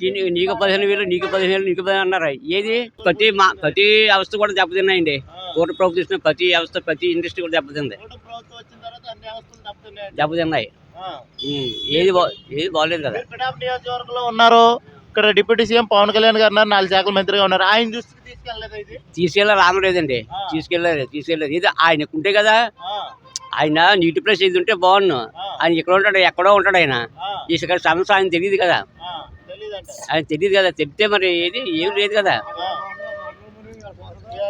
దీని- నీకు పదిహేను వేలు నీకు పదిహేను వేలు నీకు పదిహేను అన్నారు? ఏది? ప్రతి మా ప్రతి వ్యవస్థ కూడా దెబ్బతిన్నాయండి. కూట ప్రభుత్వం ఇచ్చిన ప్రతి వ్యవస్థ ప్రతి ఇండస్ట్రీ కూడా దెబ్బతింది. దెబ్బతిన్నాయి. ఏది ఏది బాగలేదు కదా. నియోజకవర్గంలో ఉన్నారు. ఇక్కడ డిప్యూటీ సీఎం పవన్ కళ్యాణ్ గారు ఉన్నారు. నాలుగు శాఖల మంత్రిగా ఉన్నారు. ఆయన దృష్టికి తీసుకెళ్ళలేదు ఇది? తీసుకెళ్ళి రామలేదండి. తీసుకెళ్ళలేదు తీసుకెళ్ళలేదు. ఇది ఆయనకు ఉంటే కదా ఆయన నీటి ప్లేస్ ఇది ఉంటే బాగున్ను ఆ, ఆయన ఇక్కడ ఉంటాడు ఎక్కడో ఉంటాడు ఆయన. ఇసుక సమస్య ఆయన తెలియదు కదా. ఆయన తెలియదు కదా తెలిస్తే మరి ఏది? ఏం లేదు కదా. ఏ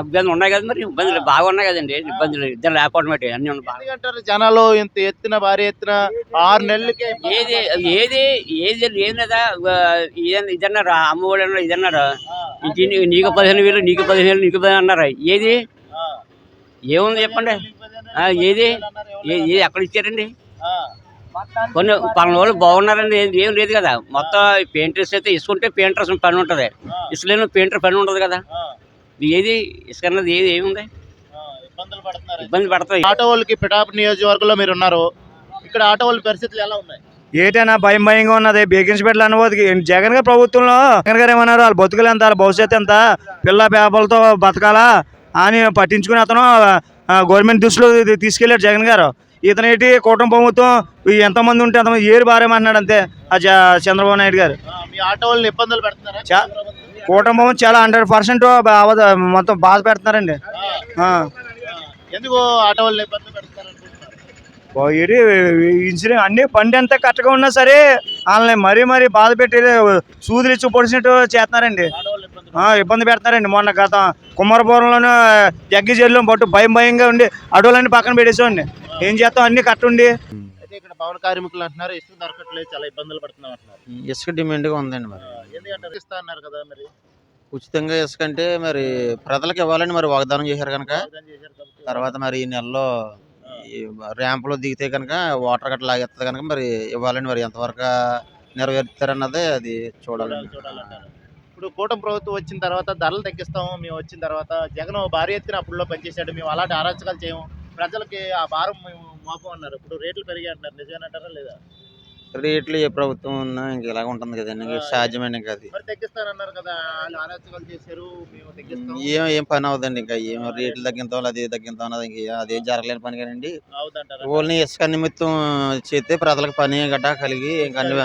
ఇబ్బందులు ఉన్నాయి కదా మరి ఇబ్బందులు బాగా ఉన్నాయి కదండి ఇబ్బందులు. ఇద్దరు లేకపోవడం అన్ని ఉన్నాయి జనాలు ఇంత ఎత్తున భారీ ఎత్తున ఆరు నెలలకే ఏది ఏది ఏది లేదు? కదా ఇదన్న ఇదన్నారు? అమ్మఒడి అన్నారు ఇదన్నారు? నీకు పదిహేను వేలు నీకు పదిహేను వేలు నీకు పదిహేను అన్నారు? ఏది? ఏముంది చెప్పండి? ఏది? ఏ- ఏది? ఎక్కడ ఇచ్చారండి? కొన్ని పలానా వాళ్ళు బాగున్నారండి ఏం లేదు కదా. మొత్తం పెయింటర్స్ అయితే ఇసుకుంటే పెయింటర్స్ పని ఉంటుంది. ఇసులేని పెయింటర్ పని ఉంటుంది కదా. ఏది ఇసుక అన్నది ఏది ఏముంది ఇబ్బంది పడతాయి ఆటో వాళ్ళకి పిఠాపు నియోజకవర్గంలో మీరు ఉన్నారు. ఇక్కడ ఆటో వాళ్ళ పరిస్థితులు ఎలా ఉన్నాయి? ఏటైనా భయం భయంగా ఉన్నది. బేకింగ్స్ పెట్టలు అనుభూతికి జగన్ గారి ప్రభుత్వంలో జగన్ గారు ఏమన్నారు? వాళ్ళ బతుకులు ఎంత? వాళ్ళ భవిష్యత్తు ఎంత? పిల్ల పేపలతో బతకాలా? అని పట్టించుకుని అతను గవర్నమెంట్ దృష్టిలో తీసుకెళ్ళాడు జగన్ గారు. ఇతను ఏంటి కూటమి ప్రభుత్వం ఎంతమంది ఉంటే అంతమంది ఏరు బారేమన్నాడు అంతే ఆ చంద్రబాబు నాయుడు గారు. ఇబ్బందులు పెడుతున్నారా? కూటమి ప్రభుత్వం చాలా హండ్రెడ్ పర్సెంట్ మొత్తం బాధ పెడుతున్నారండి. ఎందుకు ఆటో ఇన్సూరెన్స్ అన్ని బండి అంతా కరెక్ట్గా ఉన్నా సరే వాళ్ళని మరీ మరీ బాధ పెట్టి సూదులు ఇచ్చి పొడిచినట్టు చేస్తున్నారండి. ఇబ్బంది పెడతారండి. మొన్న గత కుమ్మరపురంలోనే జగ్గి జైల్లో పట్టు భయం భయంగా ఉండి అడవులన్నీ పక్కన పెట్టేసేవాడిని. ఏం చేస్తాం? అన్ని కట్ట ఉండి అయితే ఇక్కడ పవన్ కార్మికులు అంటున్నారు ఇసుక దొరకట్లేదు చాలా ఇబ్బందులు పడుతున్నాం అంటున్నారు. ఇసుక డిమాండ్గా ఉందండి మరి. ఇస్తా అన్నారు కదా మరి. ఉచితంగా ఇసుక అంటే మరి ప్రజలకు ఇవ్వాలని మరి వాగ్దానం చేశారు కనుక. తర్వాత మరి ఈ నెలలో ఈ ర్యాంపులో దిగితే కనుక వాటర్ గట్ట లాగేస్తుంది కనుక మరి ఇవ్వాలని మరి ఎంతవరకు నెరవేరుతారన్నదే అది చూడాలండి. చూడాలంటారు. ఇప్పుడు కూటమి ప్రభుత్వం వచ్చిన తర్వాత ధరలు తగ్గిస్తాము మేము వచ్చిన తర్వాత జగన్ భారీ ఎత్తున అప్పుల్లో పనిచేశాడు మేము అలాంటి అరాచకాలు చేయము. ప్రజలకి ఆ భారం మేము మోపం అన్నారు. ఇప్పుడు రేట్లు పెరిగాయి అంటున్నారు. నిజమేనంటారా లేదా? రేట్లు ఏ ప్రభుత్వం ఉన్నా ఇంక ఇలాగ ఉంటుంది కదండి సాధ్యమైన మరి తగ్గిస్తానన్నారు కదా. వాళ్ళు అరాచకాలు చేశారు మేము తగ్గిస్తాం ఏం ఏం పని అవుదండి ఇంకా. ఏం రేట్లు తగ్గింతాం అది తగ్గింతాం అన్నది ఇంక అదేం జరగలేని పని కదండి. అవుదంటారు ఓన్లీ ఇసుక నిమిత్తం చేస్తే ప్రజలకు పని గట్టా కలిగి ఇంకా అన్ని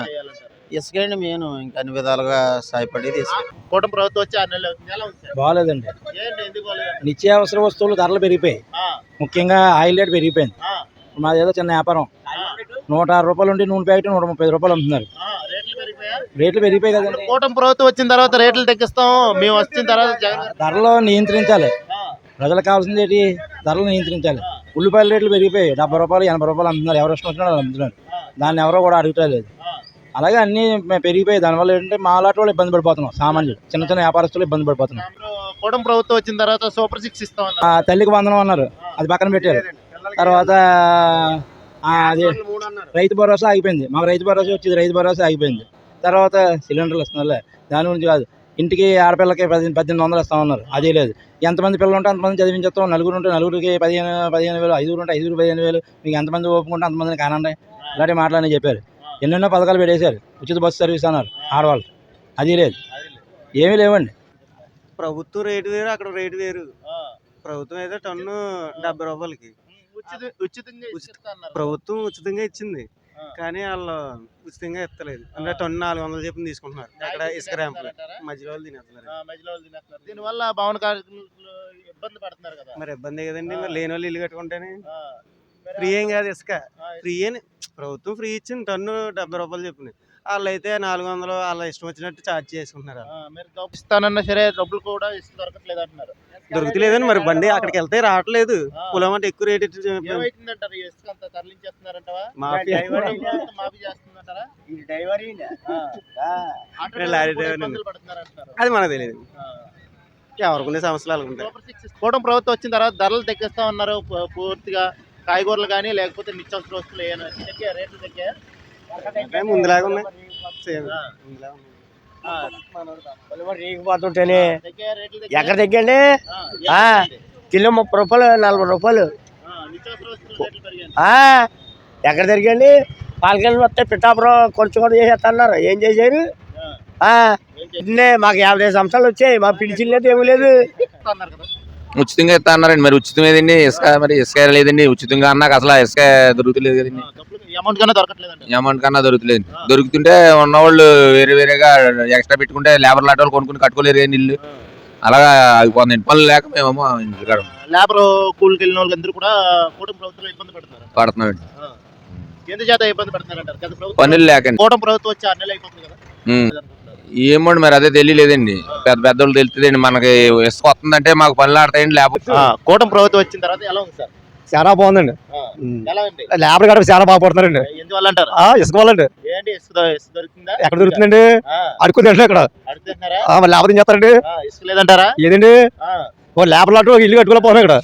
ఇసుక అండి మెయిన్ ఇంకా అన్ని విధాలుగా సాయపడేది ఇసుక. కూటమి ప్రభుత్వం వచ్చి ఆరు నెలలు అవుతుంది. ఎలా ఉంది సార్? బాగాలేదండి. ఏంటి ఎందుకు బాగాలేదు? నిత్యావసర వస్తువులు ధరలు పెరిగిపోయాయి. ఆ, ముఖ్యంగా ఆయిల్ రేట్ పెరిగిపోయింది. ఆ, మాది ఏదో చిన్న వ్యాపారం. నూట ఆరు రూపాయలు ఉండి నూనె ప్యాకెట్ నూట ముప్పై రూపాయలు అమ్ముతున్నారు. ఆ, రేట్లు పెరిగిపోయా రేట్లు పెరిగిపోయాయి కదండి. కూటమి ప్రభుత్వం వచ్చిన తర్వాత రేట్లు తగ్గిస్తాం మేము వచ్చిన తర్వాత జగన్ గారు- ధరలు నియంత్రించాలి. ఆ, ప్రజలకు కావాల్సింది ఏంటి? ధరలు నియంత్రించాలి. ఉల్లిపాయల రేట్లు పెరిగిపోయాయి. డెబ్బై రూపాయలు ఎనభై రూపాయలు అమ్ముతున్నారు. ఎవరు ఇష్టం వచ్చినా వాళ్ళు అమ్ముతున్నారు దాన్ని ఎవరో కూడా అడుగుతలేదు. ఆ, అలాగే అన్ని పెరిగిపోయాయి. దానివల్ల ఏంటంటే మా లాంటి వాళ్ళు ఇబ్బంది పడిపోతున్నాం సామాన్యులు. చిన్న చిన్న వ్యాపారస్తులు ఇబ్బంది పడిపోతున్నాం కూటమి ప్రభుత్వం వచ్చిన తర్వాత సూపర్ సిక్స్ ఇస్తాం తల్లికి వందనం అన్నారు. అది పక్కన పెట్టారు. తర్వాత అది రైతు భరోసా ఆగిపోయింది. మాకు రైతు భరోసా వచ్చేది రైతు భరోసా ఆగిపోయింది. తర్వాత సిలిండర్లు ఇస్తున్నారు దాని గురించి కాదు. ఇంటికి ఆడపిల్లకి పది పద్దెనిమిది వందలు ఇస్తామన్నారు అది లేదు. ఎంతమంది పిల్లలు ఉంటే అంతమంది చదివించేస్తాం. నలుగురు ఉంటే నలుగురికి పదిహేను పదిహేను వేలు ఐదుగురు ఉంటే ఐదుగురు పదిహేను వేలు. మీకు ఎంతమంది ఓపుకుంటే అంతమందిని కానండి. ఇలాంటి మాటలని చెప్పారు. ఎన్నెన్నో పథకాలు పెట్టేశారు. ఉచిత బస్సు సర్వీస్ అన్నారు ఆడవాళ్ళు. అది లేదు. ఏమీ లేవండి. ప్రభుత్వం రేటు వేరు అక్కడ రేటు వేరు. ఆ, ప్రభుత్వం అయితే టన్ను డెబ్బై రూపాయలకి. ప్రభుత్వం ఉచితంగా ఇచ్చింది. కానీ వాళ్ళు ఉచితంగా ఇస్తలేదు. అంటే టన్ను నాలుగు వందలు చెప్పి తీసుకుంటున్నారు. అక్కడ ఇసుక ర్యాంపులు. అంటారా? మధ్యలో వాళ్ళు తినేస్తున్నారు. దీనివల్ల భవన కార్మికులు ఇబ్బంది పడుతున్నారు కదా. మరి ఇబ్బంది కదండి మరి లేని వాళ్ళు ఇల్లు కట్టుకుంటేనే. ఆ, ఫ్రీ ఏం కాదు ఇసుక. ఫ్రీ అని ప్రభుత్వం ఫ్రీ ఇచ్చింది టన్ను డెబ్బై రూపాయలు చెప్పింది వాళ్ళు అయితే నాలుగు వందలు వాళ్ళ ఇష్టం వచ్చినట్టు ఛార్జ్ చేసుకుంటున్నారు. మీరు ఇస్తానన్నా సరే డబ్బులు కూడా ఇస్తే దొరకట్లేదు అంటున్నారు దొరుకుతలేదని మరి బండి అక్కడికి వెళ్తే రావట్లేదు. పొలం అంటే ఎక్కువ రేట్. అది మనకు తెలియదు. ఆ. ఎవరికి సంవత్సరాలు ఉంటాయి. కూటమి ప్రభుత్వం వచ్చిన తర్వాత ధరలు తగ్గిస్తా ఉన్నారు పూ- పూర్తిగా. కాయగూరలు కానీ లేకపోతే నిత్యావసర వస్తువులు ఏమైనా? రేట్లు ముందులాగా ఉన్నాయి. రేగిపోతుంటేనే? ఎక్కడ తగ్గండి? కిలో ముప్పై రూపాయలు నలభై రూపాయలు. ఎక్కడ తిరిగండి? పాలకెళ్ళి వస్తే పిఠాపురం కొంచెం కూడా చేసేస్తున్నారు ఏం చేశారు? మాకు యాభై సంవత్సరాలు వచ్చాయి. మాకు పిలిచి లేదు ఏమీ లేదు. ఉచితంగా ఇస్తా అన్నారండి. మరి ఉచితం ఏదండి ఇసుక మరి ఇసుక లేదండి? ఉచితంగా అన్నాక అసలు ఇసుక దొరుకుతలేదు కదండి. అమౌంట్ కన్నా దొరకట్లేదండి. అమౌంట్ కన్నా దొరుకుతలేదు. దొరుకుతుంటే ఉన్నవాళ్ళు వేరే వేరేగా ఎక్స్ట్రా పెట్టుకుంటే లేబర్ లాంటి వాళ్ళు కొనుక్కుని కట్టుకోలేరు కదండి ఇల్లు. అలాగా ఆగిపోతుంది పనులు లేక మేమేమో ఇంటికాడ లేబర్ కూలికి వెళ్ళిన వాళ్ళందరూ కూడా కూటమి ప్రభుత్వం ఇబ్బంది పడుతున్నారు. పడుతున్నామండి. ఎందుకు చేత ఇబ్బంది పడుతున్నారంటారు. పనులు లేకండి. కూటమి ప్రభుత్వం వచ్చి ఆరు నెలలు అయిపోతుంది కదా. ఏమోండి మరి అదే తెలియలేదండి. పెద్ద పెద్దోళ్ళు తెలుస్తుందండి మనకి ఇసుక వస్తుందంటే మాకు పనులు ఆడతాయండి లేకపోతే ఆ, కూటమి ప్రభుత్వం వచ్చిన తర్వాత ఎలా ఉంది సార్? చాలా బాగుందండి. ఆ, ఎలా ఉంది? లేబర్ గడప చాలా బాగా పడుతున్నారండి. ఎందువల్ల అంటారు ఇసుక వాళ్ళండి ఏంటి ఇసుక దొ- ఇసుక దొరుకుతుందా ఎక్కడ దొరుకుతుందండి? ఆ, అడుకుందండి ఇక్కడ. అడుగుతున్నారా లేబర్ ఏం చేస్తారండి? ఆ, ఇసుక లేదంటారా? ఏదండి? ఆ, లేబర్ లాంటి ఒక ఇల్లు కట్టుకోలేకపోతున్నాం ఇక్కడ.